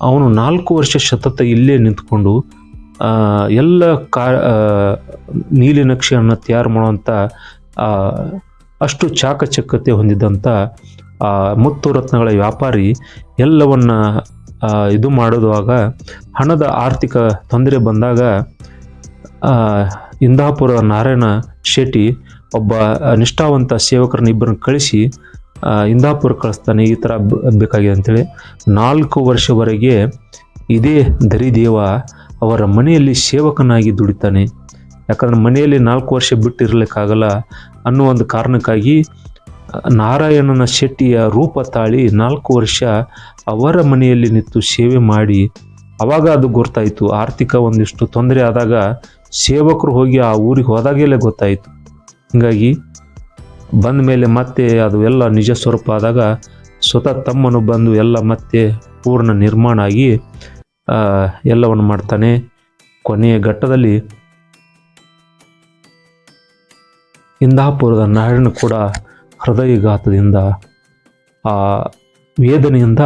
ಅವನು ನಾಲ್ಕು ವರ್ಷ ಸತತ ಇಲ್ಲೇ ನಿಂತ್ಕೊಂಡು ಎಲ್ಲ ಕಾ ನೀಲಿ ನಕ್ಷೆಯನ್ನು ತಯಾರು ಮಾಡುವಂಥ ಅಷ್ಟು ಚಾಕಚಕ್ಯತೆ ಹೊಂದಿದ್ದಂಥ ಮುತ್ತು ರತ್ನಗಳ ವ್ಯಾಪಾರಿ ಎಲ್ಲವನ್ನ ಇದು ಮಾಡುವಾಗ ಹಣದ ಆರ್ಥಿಕ ತೊಂದರೆ ಬಂದಾಗ ಇಂದಾಪುರ ನಾರಾಯಣ ಶೆಟ್ಟಿ ಒಬ್ಬ ನಿಷ್ಠಾವಂತ ಸೇವಕರನ್ನ ಇಬ್ಬರನ್ನ ಕಳಿಸಿ ಇಂದಾಪುರ ಕಳಿಸ್ತಾನೆ, ಈ ಥರ ಬೇಕಾಗಿದೆ ಅಂತೇಳಿ. ನಾಲ್ಕು ವರ್ಷವರೆಗೆ ಇದೇ ದರಿದೇವ ಅವರ ಮನೆಯಲ್ಲಿ ಸೇವಕನಾಗಿ ದುಡಿತಾನೆ. ಯಾಕಂದ್ರೆ ಮನೆಯಲ್ಲಿ ನಾಲ್ಕು ವರ್ಷ ಬಿಟ್ಟಿರಲಿಕ್ಕಾಗಲ್ಲ ಅನ್ನೋ ಒಂದು ಕಾರಣಕ್ಕಾಗಿ ನಾರಾಯಣನ ಶೆಟ್ಟಿಯ ರೂಪ ತಾಳಿ ನಾಲ್ಕು ವರ್ಷ ಅವರ ಮನೆಯಲ್ಲಿ ನಿಂತು ಸೇವೆ ಮಾಡಿ, ಅವಾಗ ಅದು ಗೊತ್ತಾಯಿತು. ಆರ್ಥಿಕ ಒಂದಿಷ್ಟು ತೊಂದರೆ ಆದಾಗ ಸೇವಕರು ಹೋಗಿ ಆ ಊರಿಗೆ ಹೋದಾಗೆಲ್ಲ ಗೊತ್ತಾಯಿತು. ಹೀಗಾಗಿ ಬಂದ ಮೇಲೆ ಮತ್ತೆ ಅದು ಎಲ್ಲ ನಿಜ ಸ್ವರೂಪ ಆದಾಗ ಸ್ವತಃ ತಮ್ಮನು ಬಂದು ಎಲ್ಲ ಮತ್ತೆ ಪೂರ್ಣ ನಿರ್ಮಾಣ ಆಗಿ ಎಲ್ಲವನ್ನು ಮಾಡ್ತಾನೆ. ಕೊನೆಯ ಘಟ್ಟದಲ್ಲಿ ಇಂದಾಪುರದ ನಾರಾಯಣ ಕೂಡ ಹೃದಯಘಾತದಿಂದ, ಆ, ವೇದನೆಯಿಂದ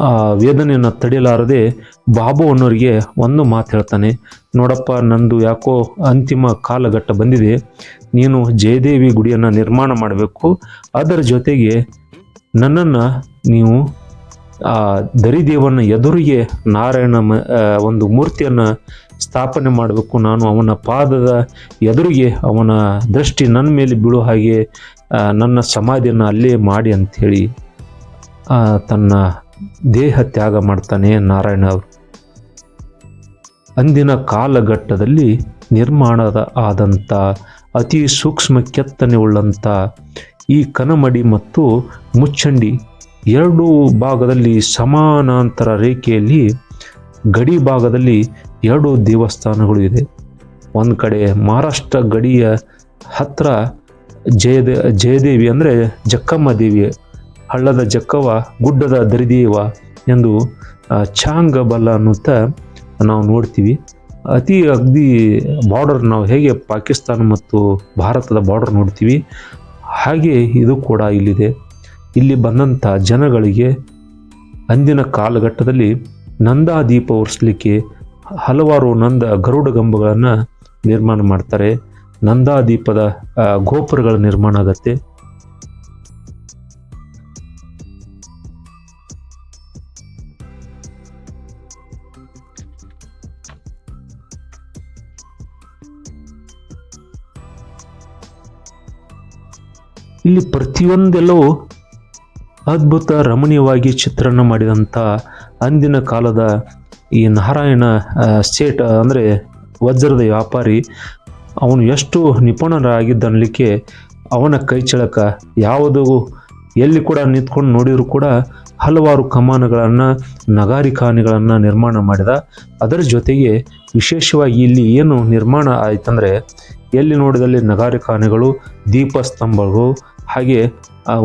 ಆ, ವೇದನೆಯನ್ನು ತಡೆಯಲಾರದೆ ಬಾಬು ಅನ್ನೋರಿಗೆ ಒಂದು ಮಾತು ಹೇಳ್ತಾನೆ. ನೋಡಪ್ಪ, ನಂದು ಯಾಕೋ ಅಂತಿಮ ಕಾಲಘಟ್ಟ ಬಂದಿದೆ. ನೀನು ಜಯದೇವಿ ಗುಡಿಯನ್ನು ನಿರ್ಮಾಣ ಮಾಡಬೇಕು. ಅದರ ಜೊತೆಗೆ ನನ್ನನ್ನು ನೀವು, ಆ, ದರಿದೇವನ ಎದುರಿಗೆ ನಾರಾಯಣ ಒಂದು ಮೂರ್ತಿಯನ್ನು ಸ್ಥಾಪನೆ ಮಾಡಬೇಕು. ನಾನು ಅವನ ಪಾದದ ಎದುರಿಗೆ ಅವನ ದೃಷ್ಟಿ ನನ್ನ ಮೇಲೆ ಬೀಳೋ ಹಾಗೆ ನನ್ನ ಸಮಾಧಿಯನ್ನು ಅಲ್ಲೇ ಮಾಡಿ ಅಂಥೇಳಿ ತನ್ನ ದೇಹ ತ್ಯಾಗ ಮಾಡ್ತಾನೆ ನಾರಾಯಣ ಅವರು. ಅಂದಿನ ಕಾಲಘಟ್ಟದಲ್ಲಿ ನಿರ್ಮಾಣದ ಆದಂಥ ಅತಿ ಸೂಕ್ಷ್ಮ ಕೆತ್ತನೆ ಉಳ್ಳಂಥ ಈ ಕನಮಡಿ ಮತ್ತು ಮುಚ್ಚಂಡಿ ಎರಡು ಭಾಗದಲ್ಲಿ ಸಮಾನಾಂತರ ರೇಖೆಯಲ್ಲಿ ಗಡಿ ಭಾಗದಲ್ಲಿ ಎರಡು ದೇವಸ್ಥಾನಗಳು ಇದೆ. ಒಂದು ಕಡೆ ಮಹಾರಾಷ್ಟ್ರ ಗಡಿಯ ಹತ್ರ ಜಯದೇ, ಜಯದೇವಿ ಅಂದರೆ ಜಕ್ಕಮ್ಮ ದೇವಿ ಹಳ್ಳದ ಜಕ್ಕವ ಗುಡ್ಡದ ದರಿದೇವ ಎಂದು ಚಾಂಗಬಲ್ಲ ಅನ್ನುತ್ತ ನಾವು ನೋಡ್ತೀವಿ. ಅತಿ ಅಗ್ದಿ ಬಾರ್ಡರ್ ನಾವು ಹೇಗೆ ಪಾಕಿಸ್ತಾನ ಮತ್ತು ಭಾರತದ ಬಾರ್ಡರ್ ನೋಡ್ತೀವಿ, ಹಾಗೆ ಇದು ಕೂಡ ಇಲ್ಲಿದೆ. ಇಲ್ಲಿ ಬಂದಂಥ ಜನಗಳಿಗೆ ಅಂದಿನ ಕಾಲಘಟ್ಟದಲ್ಲಿ ನಂದಾ ದೀಪ ಒರೆಸ್ಲಿಕ್ಕೆ ಹಲವಾರು ನಂದ ಗರುಡ ಗಂಬಗಳನ್ನು ನಿರ್ಮಾಣ ಮಾಡ್ತಾರೆ. ನಂದಾ ದೀಪದ ಗೋಪುರಗಳ ನಿರ್ಮಾಣ ಆಗತ್ತೆ. ಇಲ್ಲಿ ಪ್ರತಿಯೊಂದೆಲ್ಲವೂ ಅದ್ಭುತ ರಮಣೀಯವಾಗಿ ಚಿತ್ರಣ ಮಾಡಿದಂಥ ಅಂದಿನ ಕಾಲದ ಈ ನಾರಾಯಣ ಸ್ಟೇಟ್ ಅಂದರೆ ವಜ್ರದ ವ್ಯಾಪಾರಿ, ಅವನು ಎಷ್ಟು ನಿಪುಣರಾಗಿದ್ದನ್ಲಿಕ್ಕೆ ಅವನ ಅವನ ಕೈಚಳಕ ಯಾವುದು ಎಲ್ಲಿ ಕೂಡ ನಿಂತ್ಕೊಂಡು ನೋಡಿದರೂ ಕೂಡ ಹಲವಾರು ಕಮಾನುಗಳನ್ನು ನಗಾರಿಖಾನೆಗಳನ್ನು ನಿರ್ಮಾಣ ಮಾಡಿದ. ಅದರ ಜೊತೆಗೆ ವಿಶೇಷವಾಗಿ ಇಲ್ಲಿ ಏನು ನಿರ್ಮಾಣ ಆಯ್ತಂದರೆ, ಎಲ್ಲಿ ನೋಡಿದಲ್ಲಿ ನಗಾರಿಖಾನೆಗಳು ದೀಪಸ್ತಂಭಗಳು, ಹಾಗೆ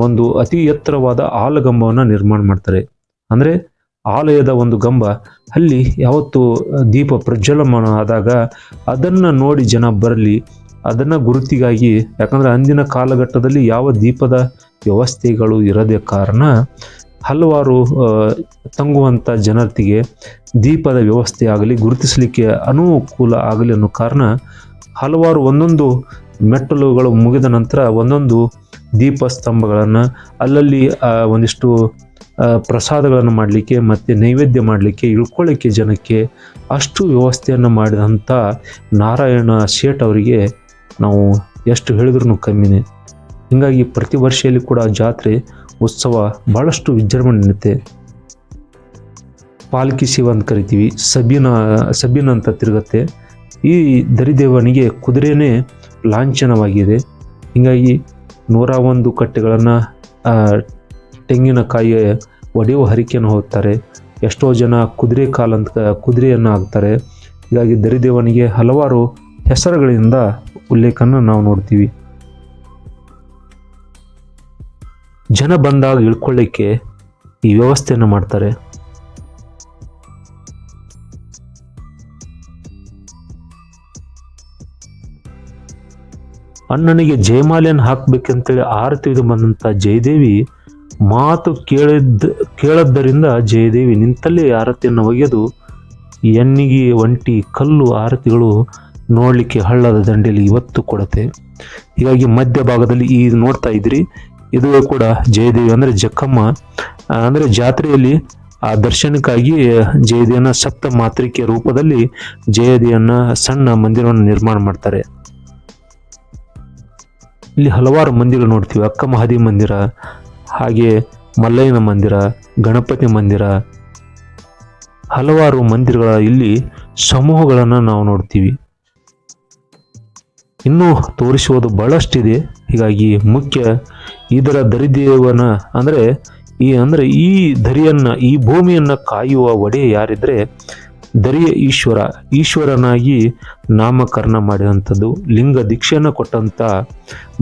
ಒಂದು ಅತಿ ಎತ್ತರವಾದ ಆಲಗಂಬವನ್ನು ನಿರ್ಮಾಣ ಮಾಡ್ತಾರೆ. ಅಂದರೆ, ಆಲಯದ ಒಂದು ಗಂಬ, ಅಲ್ಲಿ ಯಾವತ್ತು ದೀಪ ಪ್ರಜ್ವಲಮಾನ ಆದಾಗ ಅದನ್ನು ನೋಡಿ ಜನ ಬರಲಿ, ಅದನ್ನು ಗುರುತಿಗಾಗಿ, ಯಾಕಂದರೆ ಅಂದಿನ ಕಾಲಘಟ್ಟದಲ್ಲಿ ಯಾವ ದೀಪದ ವ್ಯವಸ್ಥೆಗಳು ಇರದೇ ಕಾರಣ ಹಲವಾರು ತಂಗುವಂಥ ಜನತೆಗೆ ದೀಪದ ವ್ಯವಸ್ಥೆ ಆಗಲಿ, ಗುರುತಿಸಲಿಕ್ಕೆ ಅನುಕೂಲ ಆಗಲಿ ಅನ್ನೋ ಕಾರಣ ಹಲವಾರು ಒಂದೊಂದು ಮೆಟ್ಟಲುಗಳು ಮುಗಿದ ನಂತರ ಒಂದೊಂದು ದೀಪ ಸ್ತಂಭಗಳನ್ನು ಅಲ್ಲಲ್ಲಿ ಒಂದಿಷ್ಟು ಪ್ರಸಾದಗಳನ್ನು ಮಾಡಲಿಕ್ಕೆ ಮತ್ತು ನೈವೇದ್ಯ ಮಾಡಲಿಕ್ಕೆ ಇಳ್ಕೊಳ್ಳಿಕ್ಕೆ ಜನಕ್ಕೆ ಅಷ್ಟು ವ್ಯವಸ್ಥೆಯನ್ನು ಮಾಡಿದಂಥ ನಾರಾಯಣ ಶೇಟ್ ಅವರಿಗೆ ನಾವು ಎಷ್ಟು ಹೇಳಿದ್ರೂ ಕಮ್ಮಿನೇ. ಹೀಗಾಗಿ ಪ್ರತಿ ವರ್ಷದಲ್ಲಿ ಕೂಡ ಜಾತ್ರೆ ಉತ್ಸವ ಭಾಳಷ್ಟು ವಿಜೃಂಭಣೆ ನಡೆಯುತ್ತೆ ಪಾಲ್ಕಿ ಶಿವ ಅಂತ ಕರಿತೀವಿ ಸಬೀನ ಸಬೀನ ಅಂತ ತಿರುಗತ್ತೆ. ಈ ದರಿದೇವನಿಗೆ ಕುದುರೆನೇ ಲಾಂಛನವಾಗಿದೆ. ಹೀಗಾಗಿ ನೂರ ಒಂದು ಕಟ್ಟೆಗಳನ್ನು ತೆಂಗಿನಕಾಯಿ ಒಡೆಯುವ ಹರಿಕೆಯನ್ನು ಹೋಗ್ತಾರೆ. ಎಷ್ಟೋ ಜನ ಕುದುರೆ ಕಾಲಂತ, ಕುದುರೆಯನ್ನು ಹಾಕ್ತಾರೆ. ಹೀಗಾಗಿ ದರಿದೇವನಿಗೆ ಹಲವಾರು ಹೆಸರುಗಳಿಂದ ಉಲ್ಲೇಖನ ನಾವು ನೋಡ್ತೀವಿ. ಜನ ಬಂದಾಗ ಇಳ್ಕೊಳ್ಳಿಕ್ಕೆ ಈ ವ್ಯವಸ್ಥೆಯನ್ನು ಮಾಡ್ತಾರೆ. ಅಣ್ಣನಿಗೆ ಜಯಮಾಲೆಯನ್ನು ಹಾಕ್ಬೇಕಂತೇಳಿ ಆರತಿದು ಬಂದಂಥ ಜಯದೇವಿ ಮಾತು ಕೇಳಿದ್ದ, ಕೇಳದ್ದರಿಂದ ಜಯದೇವಿ ನಿಂತಲ್ಲೇ ಆರತಿಯನ್ನು ಒಗೆದು ಎಣ್ಣಿಗೆ ಒಂಟಿ ಕಲ್ಲು ಆರತಿಗಳು ನೋಡಲಿಕ್ಕೆ ಹಳ್ಳದ ದಂಡೆಯಲ್ಲಿ ಇವತ್ತು ಕೊಡತ್ತೆ. ಹೀಗಾಗಿ ಮಧ್ಯಭಾಗದಲ್ಲಿ ಈ ನೋಡ್ತಾ ಇದ್ರಿ. ಇದು ಕೂಡ ಜಯದೇವಿ ಅಂದರೆ ಜಕ್ಕಮ್ಮ ಅಂದರೆ ಜಾತ್ರೆಯಲ್ಲಿ ಆ ದರ್ಶನಕ್ಕಾಗಿ ಜಯದೇವನ ಸಪ್ತ ಮಾತೃಕೆ ರೂಪದಲ್ಲಿ ಜಯದೇವನ ಸಣ್ಣ ಮಂದಿರವನ್ನು ನಿರ್ಮಾಣ ಮಾಡ್ತಾರೆ. ಇಲ್ಲಿ ಹಲವಾರು ಮಂದಿರಗಳು ನೋಡ್ತೀವಿ. ಅಕ್ಕ ಮಹಾದಿ ಮಂದಿರ, ಹಾಗೆ ಮಲ್ಲಯ್ಯನ ಮಂದಿರ, ಗಣಪತಿ ಮಂದಿರ, ಹಲವಾರು ಮಂದಿರಗಳ ಇಲ್ಲಿ ಸಮೂಹಗಳನ್ನು ನಾವು ನೋಡ್ತೀವಿ. ಇನ್ನೂ ತೋರಿಸುವುದು ಬಹಳಷ್ಟಿದೆ. ಹೀಗಾಗಿ ಮುಖ್ಯ ಇದರ ದರಿದೇವನ ಅಂದರೆ ಈ ಅಂದರೆ ಈ ದರಿಯನ್ನ, ಈ ಭೂಮಿಯನ್ನ ಕಾಯುವ ಒಡೆ ಯಾರಿದ್ರೆ ದರಿಯ ಈಶ್ವರ, ಈಶ್ವರನಾಗಿ ನಾಮಕರಣ ಮಾಡಿದಂಥದ್ದು, ಲಿಂಗ ದೀಕ್ಷೆಯನ್ನು ಕೊಟ್ಟಂಥ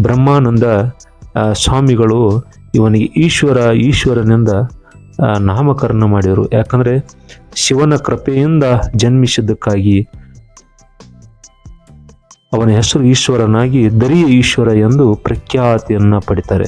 ಬ್ರಹ್ಮಾನಂದ ಸ್ವಾಮಿಗಳು ಇವನಿಗೆ ಈಶ್ವರ, ಈಶ್ವರನಿಂದ ನಾಮಕರಣ ಮಾಡಿದರು. ಯಾಕಂದರೆ ಶಿವನ ಕೃಪೆಯಿಂದ ಜನ್ಮಿಸಿದ್ದಕ್ಕಾಗಿ ಅವನ ಹೆಸರು ಈಶ್ವರನಾಗಿ ದರಿಯ ಈಶ್ವರ ಎಂದು ಪ್ರಖ್ಯಾತಿಯನ್ನು ಪಡಿತಾರೆ.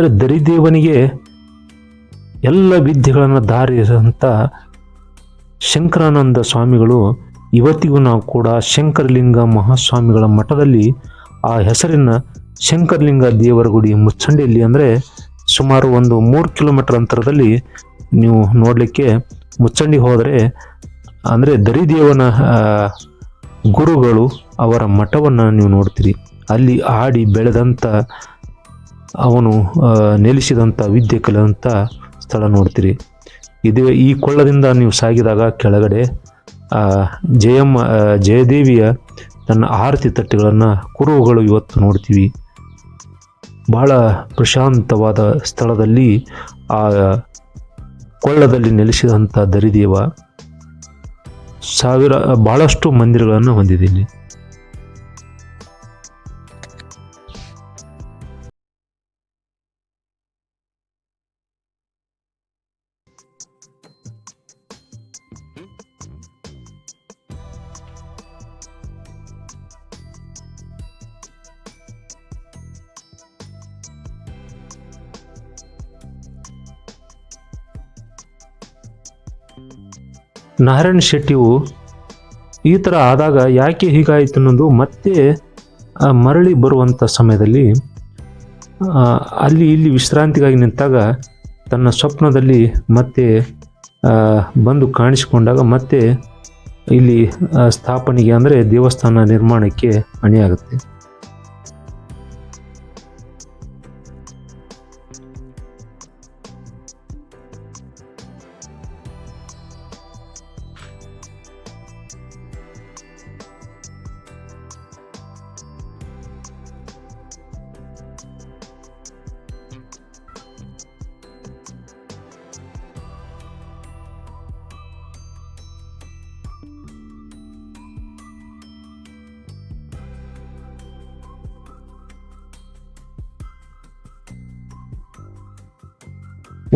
ಅಂದರೆ ದರಿದೇವನಿಗೆ ಎಲ್ಲ ವಿದ್ಯೆಗಳನ್ನು ದಾರಿದಂಥ ಶಂಕರಾನಂದ ಸ್ವಾಮಿಗಳು, ಇವತ್ತಿಗೂ ನಾವು ಕೂಡ ಶಂಕರಲಿಂಗ ಮಹಾಸ್ವಾಮಿಗಳ ಮಠದಲ್ಲಿ ಆ ಹೆಸರಿನ ಶಂಕರಲಿಂಗ ದೇವರ ಗುಡಿ ಮುಚ್ಚಂಡಿಯಲ್ಲಿ ಅಂದರೆ ಸುಮಾರು ಒಂದು ಮೂರು ಕಿಲೋಮೀಟರ್ ಅಂತರದಲ್ಲಿ ನೀವು ನೋಡಲಿಕ್ಕೆ ಮುಚ್ಚಂಡಿ ಹೋದರೆ ಅಂದರೆ ದರಿದೇವನ ಗುರುಗಳು ಅವರ ಮಠವನ್ನು ನೀವು ನೋಡ್ತೀರಿ. ಅಲ್ಲಿ ಆಡಿ ಬೆಳೆದಂಥ ಅವನು ನೆಲೆಸಿದಂಥ ವಿದ್ಯೆ ಕಲಿದಂಥ ಸ್ಥಳ ನೋಡ್ತೀರಿ. ಇದೇ ಈ ಕೊಳ್ಳದಿಂದ ನೀವು ಸಾಗಿದಾಗ ಕೆಳಗಡೆ ಜಯಮ್ಮ ಜಯದೇವಿಯ ತನ್ನ ಆರತಿ ತಟ್ಟೆಗಳನ್ನು ಕುರುಹುಗಳು ಇವತ್ತು ನೋಡ್ತೀವಿ. ಬಹಳ ಪ್ರಶಾಂತವಾದ ಸ್ಥಳದಲ್ಲಿ, ಆ, ಕೊಳ್ಳದಲ್ಲಿ ನೆಲೆಸಿದಂಥ ದರಿದೇವ ಸಾವಿರ, ಬಹಳಷ್ಟು ಮಂದಿರಗಳನ್ನು ಹೊಂದಿದೆ ಇಲ್ಲಿ. ನಾರಾಯಣ ಶೆಟ್ಟಿಯು ಈ ಥರ ಆದಾಗ ಯಾಕೆ ಹೀಗಾಯಿತು ಅನ್ನೋದು ಮತ್ತೆ ಮರಳಿ ಬರುವಂಥ ಸಮಯದಲ್ಲಿ ಅಲ್ಲಿ ಇಲ್ಲಿ ವಿಶ್ರಾಂತಿಗಾಗಿ ನಿಂತಾಗ ತನ್ನ ಸ್ವಪ್ನದಲ್ಲಿ ಮತ್ತೆ ಬಂದು ಕಾಣಿಸಿಕೊಂಡಾಗ ಮತ್ತೆ ಇಲ್ಲಿ ಸ್ಥಾಪನೆಗೆ ಅಂದರೆ ದೇವಸ್ಥಾನ ನಿರ್ಮಾಣಕ್ಕೆ ಅಣಿಯಾಗುತ್ತೆ.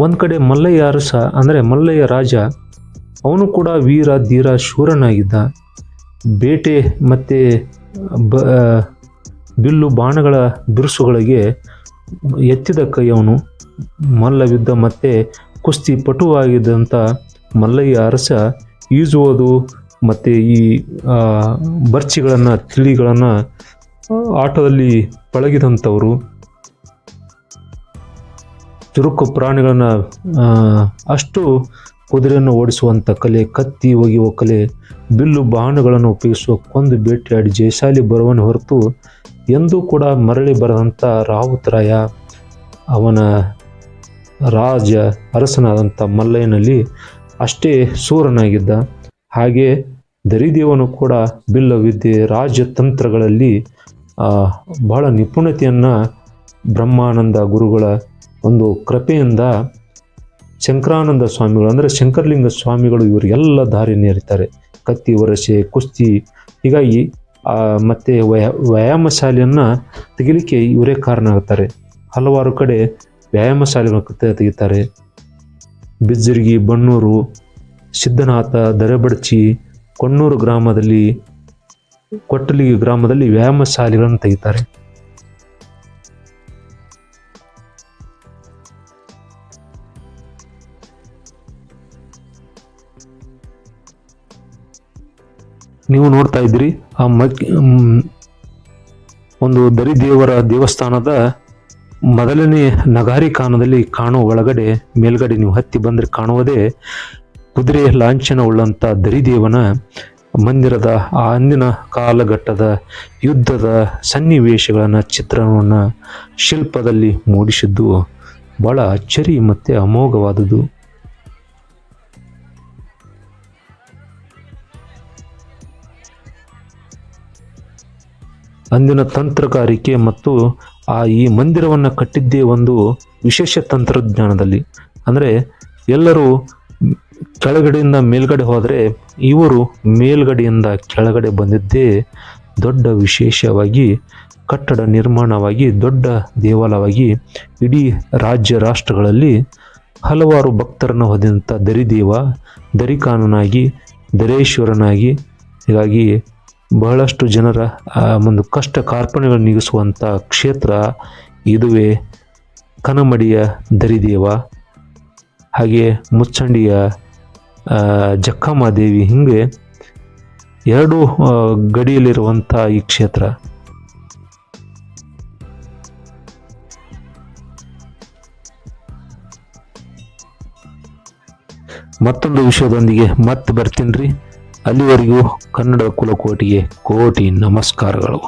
ಒಂದು ಕಡೆ ಮಲ್ಲಯ್ಯ ಅರಸ ಅಂದರೆ ಮಲ್ಲಯ್ಯ ರಾಜ, ಅವನು ಕೂಡ ವೀರ, ಧೀರ, ಶೂರನಾಗಿದ್ದ. ಬೇಟೆ ಮತ್ತು ಬ ಬಿಲ್ಲು ಬಾಣಗಳ ಬಿರುಸುಗಳಿಗೆ ಎತ್ತಿದ ಕೈ ಅವನು. ಮಲ್ಲವಿದ್ದ ಮತ್ತು ಕುಸ್ತಿ ಪಟುವಾಗಿದ್ದಂಥ ಮಲ್ಲಯ್ಯ ಅರಸ ಈಜುವುದು ಮತ್ತು ಈ ಬರ್ಚಿಗಳನ್ನು ತಿಳಿಗಳನ್ನು ಆಟದಲ್ಲಿ ಪಳಗಿದಂಥವರು. ಚುರುಕು ಪ್ರಾಣಿಗಳನ್ನು ಅಷ್ಟು ಕುದುರೆಯನ್ನು ಓಡಿಸುವಂಥ ಕಲೆ, ಕತ್ತಿ ಒಗೆಯುವ ಕಲೆ, ಬಿಲ್ಲು ಬಾಣಗಳನ್ನು ಉಪಯೋಗಿಸುವ ಕೊಂದು ಬೇಟೆಯಾಡಿ ಜಯಶಾಲಿ ಬರುವನು ಹೊರತು ಎಂದೂ ಕೂಡ ಮರಳಿ ಬರದಂಥ ರಾವುತರಾಯ ಅವನ ರಾಜ ಅರಸನಾದಂಥ ಮಲ್ಲಯ್ಯನಲ್ಲಿ ಅಷ್ಟೇ ಸೂರನಾಗಿದ್ದ. ಹಾಗೆ ದರಿದೇವನು ಕೂಡ ಬಿಲ್ಲ ವಿದ್ಯೆ ರಾಜತಂತ್ರಗಳಲ್ಲಿ ಬಹಳ ನಿಪುಣತೆಯನ್ನು ಬ್ರಹ್ಮಾನಂದ ಗುರುಗಳ ಒಂದು ಕೃಪೆಯಿಂದ ಶಂಕರಾನಂದ ಸ್ವಾಮಿಗಳು ಅಂದರೆ ಶಂಕರಲಿಂಗ ಸ್ವಾಮಿಗಳು ಇವರಿಗೆಲ್ಲ ದಾರಿ ನೇರಿತಾರೆ ಕತ್ತಿ, ವರಸೆ, ಕುಸ್ತಿ ಹೀಗಾಗಿ ಮತ್ತು ವ್ಯಾ ವ್ಯಾಯಾಮ ಶಾಲೆಯನ್ನು ತೆಗಿಲಿಕ್ಕೆ ಇವರೇ ಕಾರಣ ಆಗ್ತಾರೆ ಹಲವಾರು ಕಡೆ ವ್ಯಾಯಾಮ ಶಾಲೆಗಳ ತೆ- ತೆಗಿತಾರೆ. ಬಿಜ್ಜರ್ಗಿ, ಬಣ್ಣೂರು, ಸಿದ್ಧನಾಥ, ದರೆಬಡ್ಚಿ, ಕೊಣ್ಣೂರು ಗ್ರಾಮದಲ್ಲಿ, ಕೊಟ್ಟಲಿಗಿ ಗ್ರಾಮದಲ್ಲಿ ವ್ಯಾಯಾಮ ಶಾಲೆಗಳನ್ನು ತೆಗಿತಾರೆ. ನೀವು ನೋಡ್ತಾ ಇದ್ದೀರಿ ಆ ಮಗ್ ಮ್, ಒಂದು ದರಿದೇವರ ದೇವಸ್ಥಾನದ ಮೊದಲನೇ ನಗಾರಿ ಕಾನದಲ್ಲಿ ಕಾಣುವ ಒಳಗಡೆ ಮೇಲ್ಗಡೆ ನೀವು ಹತ್ತಿ ಬಂದರೆ ಕಾಣುವುದೇ ಕುದುರೆ ಲಾಂಛನವುಳ್ಳಂಥ ದರಿದೇವನ ಮಂದಿರದ ಆ ಅಂದಿನ ಕಾಲಘಟ್ಟದ ಯುದ್ಧದ ಸನ್ನಿವೇಶಗಳನ್ನು ಚಿತ್ರಣವನ್ನು ಶಿಲ್ಪದಲ್ಲಿ ಮೂಡಿಸಿದ್ದು ಭಾಳ ಅಚ್ಚರಿ ಮತ್ತು ಅಮೋಘವಾದುದು ಅಂದಿನ ತಂತ್ರಗಾರಿಕೆ ಮತ್ತು ಆ ಈ ಮಂದಿರವನ್ನು ಕಟ್ಟಿದ್ದೇ ಒಂದು ವಿಶೇಷ ತಂತ್ರಜ್ಞಾನದಲ್ಲಿ. ಅಂದರೆ ಎಲ್ಲರೂ ಕೆಳಗಡೆಯಿಂದ ಮೇಲ್ಗಡೆ ಹೋದರೆ ಇವರು ಮೇಲ್ಗಡೆಯಿಂದ ಕೆಳಗಡೆ ಬಂದಿದ್ದೇ ದೊಡ್ಡ ವಿಶೇಷವಾಗಿ ಕಟ್ಟಡ ನಿರ್ಮಾಣವಾಗಿ, ದೊಡ್ಡ ದೇವಾಲಯವಾಗಿ ಇಡೀ ರಾಜ್ಯ ರಾಷ್ಟ್ರಗಳಲ್ಲಿ ಹಲವಾರು ಭಕ್ತರನ್ನು ಹೊಂದಿದಂಥ ದರಿದೇವ, ದರಿಕಾನನಾಗಿ, ದರೇಶ್ವರನಾಗಿ, ಹೀಗಾಗಿ ಬಹಳಷ್ಟು ಜನರ ಒಂದು ಕಷ್ಟ ಕಾರ್ಪಣ್ಯಗಳನ್ನು ನೀಗಿಸುವಂಥ ಕ್ಷೇತ್ರ ಇದುವೇ ಕನಮಡಿಯ ದರಿದೇವ. ಹಾಗೆ ಮುಚ್ಚಂಡಿಯ ಜಕ್ಕಮ್ಮ ದೇವಿ ಹೀಗೆ ಎರಡು ಗಡಿಯಲ್ಲಿರುವಂಥ ಈ ಕ್ಷೇತ್ರ. ಮತ್ತೊಂದು ವಿಷಯದೊಂದಿಗೆ ಮತ್ತೆ ಬರ್ತೀನಿ ರೀ ಅಲ್ಲಿವರೆಗೂ ಕನ್ನಡ ಕುಲಕೋಟಿಗೆ ಕೋಟಿ ನಮಸ್ಕಾರಗಳು.